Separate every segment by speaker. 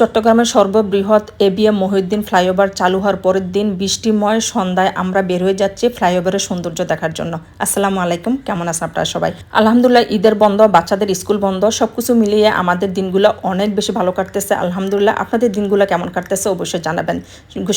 Speaker 1: চট্টগ্রামের সর্ববৃহৎ ABM Mohiuddin flyover চালু হওয়ার পরের দিন বৃষ্টিময় সন্ধ্যায় আমরা বের হয়ে যাচ্ছি ফ্লাইওভারের সৌন্দর্য দেখার জন্য। আসসালামু আলাইকুম, কেমন আছেন আপনারা সবাই? আলহামদুলিল্লাহ, ঈদের বন্ধ, বাচ্চাদের স্কুল বন্ধ সব কিছু মিলিয়ে আমাদের দিনগুলো অনেক বেশি ভালো কাটতেছে। আলহামদুলিল্লাহ, আপনাদের দিনগুলো কেমন কাটতেছে অবশ্যই জানাবেন।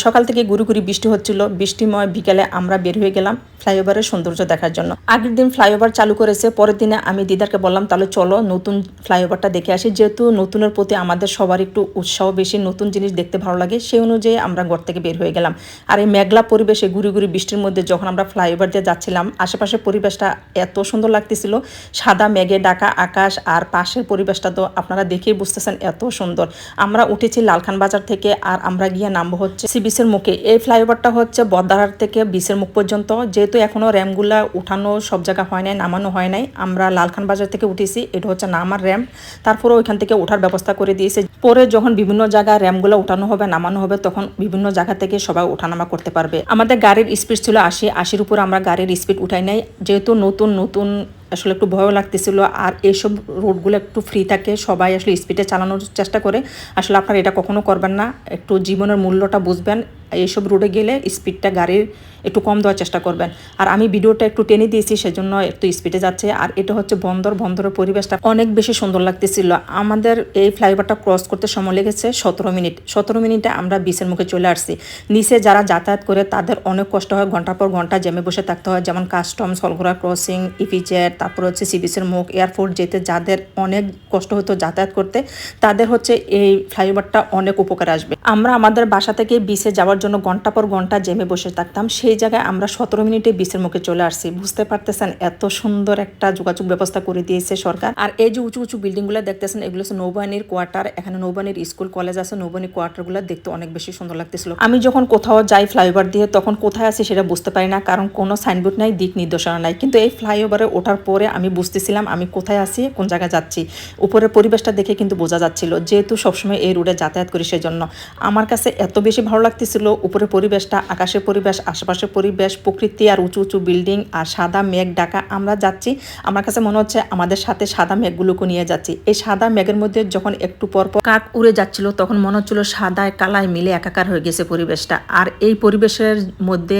Speaker 1: সকাল থেকে গুরু গুরি বৃষ্টি হচ্ছিল, বৃষ্টিময় বিকেলে আমরা বের হয়ে গেলাম ফ্লাইওভারের সৌন্দর্য দেখার জন্য। আগের দিন ফ্লাইওভার চালু করেছে, পরের দিনে আমি দিদারকে বললাম, তাহলে চলো নতুন ফ্লাইওভারটা দেখে আসি। যেহেতু নতুনের প্রতি আমাদের সবার একটু উৎসাহ বেশি নতুন জিনিস দেখতে ভালো লাগে, সেই অনুযায়ী আমরা ঘর থেকে বের হয়ে গেলাম। আর এই মেঘলা পরিবেশে ঘুরি ঘুরি বৃষ্টির মধ্যে যখন আমরা ফ্লাইওভার দিয়ে যাচ্ছিলাম, আশেপাশের পরিবেশটা এত সুন্দর লাগতেছিল, সাদা মেঘে ডাকা আকাশ আর পাশের পরিবেশটা তো আপনারা দেখেই বুঝতেছেন এত সুন্দর। আমরা উঠেছি লালখান বাজার থেকে আর আমরা গিয়ে নামবো হচ্ছে সি বিচের মুখে। এই ফ্লাইওভারটা হচ্ছে বদার থেকে বিচের মুখ পর্যন্ত, যেহেতু এখনও র্যামগুলা উঠানো সব জায়গা হয় নাই, নামানো হয় নাই, আমরা লালখান বাজার থেকে উঠেছি, এটা হচ্ছে নামার র্যাম। তারপরে ওইখান থেকে ওঠার ব্যবস্থা করে দিয়েছে। পরে যখন বিভিন্ন জায়গায় র্যামগুলো উঠানো হবে, নামানো হবে, তখন বিভিন্ন জায়গা থেকে সবাই ওঠানামা করতে পারবে। আমাদের গাড়ির স্পিড ছিল আশি, আশির উপর আমরা গাড়ির স্পিড উঠাই নাই। যেহেতু নতুন নতুন আসলে একটু ভয়ও লাগতেছিল, আর এইসব রোডগুলো একটু ফ্রি থাকে, সবাই আসলে স্পিডে চালানোর চেষ্টা করে। আসলে আপনারা এটা কখনো করবেন না, একটু জীবনের মূল্যটা বুঝবেন। এইসব রোডে গেলে স্পিডটা গাড়ির একটু কম দেওয়ার চেষ্টা করবেন। আর আমি ভিডিওটা একটু টেনে দিয়েছি, সেজন্য একটু স্পিডে যাচ্ছে। আর এটা হচ্ছে বন্দর, বন্দরের পরিবেশটা অনেক বেশি সুন্দর লাগতেছিল। আমাদের এই ফ্লাইওভারটা ক্রস করতে সময় লেগেছে সতেরো মিনিট। সতেরো মিনিটে আমরা বিচের মুখে চলে আসছি। নিচে যারা যাতায়াত করে, তাদের অনেক কষ্ট হয়। ঘণ্টার পর ঘণ্টা জেমে বসে থাকতে হয়। যেমন কাস্টমস সলগোরা ক্রসিং ইপিজেট তারপর হচ্ছে সিবিসের মুখ এয়ারপোর্ট যেতে, যাদের অনেক কষ্ট হতো যাতায়াত করতে, তাদের হচ্ছে এই ফ্লাইওভারটা অনেক উপকার আসবে। আমরা আমাদের বাসা থেকে বিচে যাওয়ার জন্য ঘণ্টা পর ঘণ্টা জেমে বসে থাকতাম। সেই জায়গায় আমরা সতেরো মিনিটে বিচের মুখে চলে আসছি। বুঝতে পারতেছেন এত সুন্দর একটা যোগাযোগ ব্যবস্থা করে দিয়েছে সরকার। আর এই যে উঁচু উঁচু বিল্ডিংগুলো দেখতেছেন, এগুলো হচ্ছে নৌবাহিনীর কোয়ার্টার। এখানে নৌবাহিনীর স্কুল, কলেজ আছে, নৌবাহিনীর কোয়ার্টারগুলো দেখতে অনেক বেশি সুন্দর লাগতেছিল। আমি যখন কোথাও যাই ফ্লাইওভার দিয়ে, তখন কোথায় আছি সেটা বুঝতে পারি না, কারণ কোনো সাইনবোর্ড নাই, দিক নির্দেশনা নাই। কিন্তু এই ফ্লাইওভারে ওঠার পরে আমি বুঝতেছিলাম আমি কোথায় আছি, কোন জায়গায় যাচ্ছি। উপরের পরিবেশটা দেখে কিন্তু বোঝা যাচ্ছিল, যেহেতু সবসময় এই রোডে যাতায়াত করি সেজন্য। আমার কাছে এত বেশি ভালো লাগতেছিল, উপরের পরিবেশটা, আকাশের পরিবেশ আশেপাশের পরিবেশ, প্রকৃতি আর উঁচু উঁচু বিল্ডিং আর সাদা মেঘ ডাকা আমরা যাচ্ছি। আমার কাছে মনে হচ্ছে আমাদের সাথে সাদা মেঘগুলোকে নিয়ে যাচ্ছি। এই সাদা মেঘের মধ্যে যখন একটু পর পর কাক উড়ে যাচ্ছিল, তখন মনে হচ্ছিল সাদায় কালায় মিলে একাকার হয়ে গেছে পরিবেশটা। আর এই পরিবেশের মধ্যে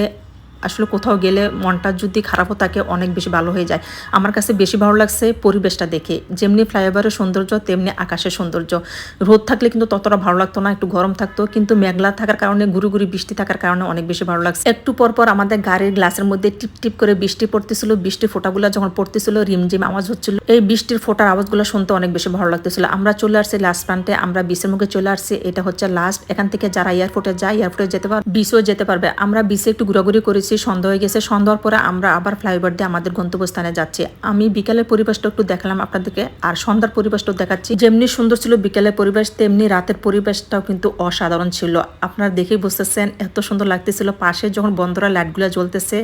Speaker 1: আসলে কোথাও গেলে মনটা যদি খারাপও থাকে, অনেক বেশি ভালো হয়ে যায়। আমার কাছে বেশি ভালো লাগছে পরিবেশটা দেখে। যেমনি ফ্লাইওভারের সৌন্দর্য, তেমনি আকাশের সৌন্দর্য। রোদ থাকলে কিন্তু ততটা ভালো লাগতো না, একটু গরম থাকতো। কিন্তু মেঘলা থাকার কারণে গুরু গুরু বৃষ্টি থাকার কারণে অনেক বেশি ভালো লাগছে। একটু পর পর আমাদের গাড়ির গ্লাসের মধ্যে টিপ টিপ করে বৃষ্টি পড়তেছিল। বৃষ্টির ফোটাগুলো যখন পড়তেছিল, রিমঝিম আওয়াজ হচ্ছিল। এই বৃষ্টির ফোটার আওয়াজগুলো শুনতে অনেক বেশি ভালো লাগতেছিল। আমরা চলে আসছি লাস্ট প্রান্তে। আমরা বিচের মুখে চলে আসছি। এটা হচ্ছে লাস্ট এখান থেকে যারা এয়ারপোর্টে যায় এয়ারপোর্টে যেতে পারবে বিচও যেতে পারবে। আমরা বিচে একটু ঘোরাঘুরি করেছি। সন্ধ্যা হয়ে গেছে। সন্ধ্যার পরে আমরা আবার ফ্লাইওভার দিয়ে আমাদের গন্তব্যস্থানে যাচ্ছি। আমি বিকালের পরিবেশটা একটু দেখালাম আপনাদেরকে। আর সন্ধ্যার পরিবেশটাও দেখাচ্ছি। যেমনি সুন্দর ছিল বিকেলের পরিবেশ, তেমনি রাতের পরিবেশটাও কিন্তু অসাধারণ ছিল। আপনারা দেখেই বুঝতেছেন, এত সুন্দর লাগতেছিল। পাশে যখন বন্ধরা লাইটগুলো জ্বলতেছে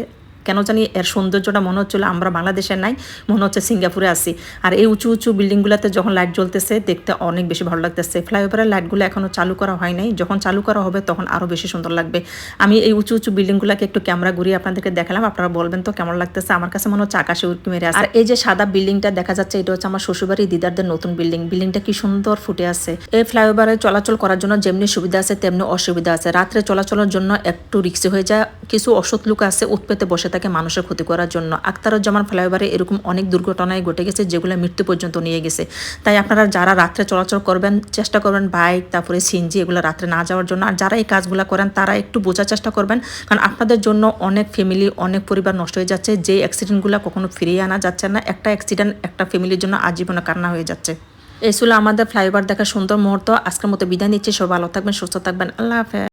Speaker 1: কেন জানি এর সৌন্দর্যটা মনে হচ্ছিল আমরা বাংলাদেশে নাই মনে হচ্ছে সিঙ্গাপুরে আছি। আর এই উঁচু উঁচু বিল্ডিংগুলোতে যখন লাইট জ্বলতেছে দেখতে অনেক বেশি ভালো লাগতেছে। ফ্লাইওভারের লাইটগুলো এখনও চালু করা হয় নাই। যখন চালু করা হবে তখন আরও বেশি সুন্দর লাগবে। আমি এই উঁচু উঁচু বিল্ডিংগুলোকে একটু ক্যামেরা ঘুরিয়ে আপনাদেরকে দেখালাম। আপনারা বলবেন তো কেমন লাগতেছে? আমার কাছে মনে হচ্ছে আকাশে উঠকি মেরে আছে। আর এই যে সাদা বিল্ডিংটা দেখা যাচ্ছে এটা হচ্ছে আমার শ্বশুরবাড়ি দিদারদের নতুন বিল্ডিং। বিল্ডিংটা কি সুন্দর ফুটে আছে। এই ফ্লাইওভারে চলাচল করার জন্য যেমনি সুবিধা আছে তেমনি অসুবিধা আছে। রাত্রে চলাচলের জন্য একটু রিক্সি হয়ে যায়। কিছু অসৎ লোক আছে উৎপেতে বসে থাকে মানুষের ক্ষতি করার জন্য। আক্তারুজ্জামান ফ্লাইওভারে এরকম অনেক দুর্ঘটনায় ঘটে গেছে, যেগুলো মৃত্যু পর্যন্ত নিয়ে গেছে। তাই আপনারা যারা রাত্রে চলাচল করবেন, চেষ্টা করবেন বাইক, তারপরে সিনজি এগুলো রাত্রে না যাওয়ার জন্য। আর যারা এই কাজগুলো করেন, তারা একটু বোঝার চেষ্টা করবেন, কারণ আপনাদের জন্য অনেক ফ্যামিলি অনেক পরিবার নষ্ট হয়ে যাচ্ছে। যে অ্যাক্সিডেন্টগুলো কখনো ফিরিয়ে আনা যাচ্ছে না, একটা অ্যাক্সিডেন্ট একটা ফ্যামিলির জন্য আজীবনে কান্না হয়ে যাচ্ছে। এই ছিল আমাদের ফ্লাইওভার দেখার সুন্দর মুহূর্ত। আজকের মতো বিদায় নিচ্ছি। সব ভালো থাকবেন, সুস্থ থাকবেন। আল্লাহ হাফেজ।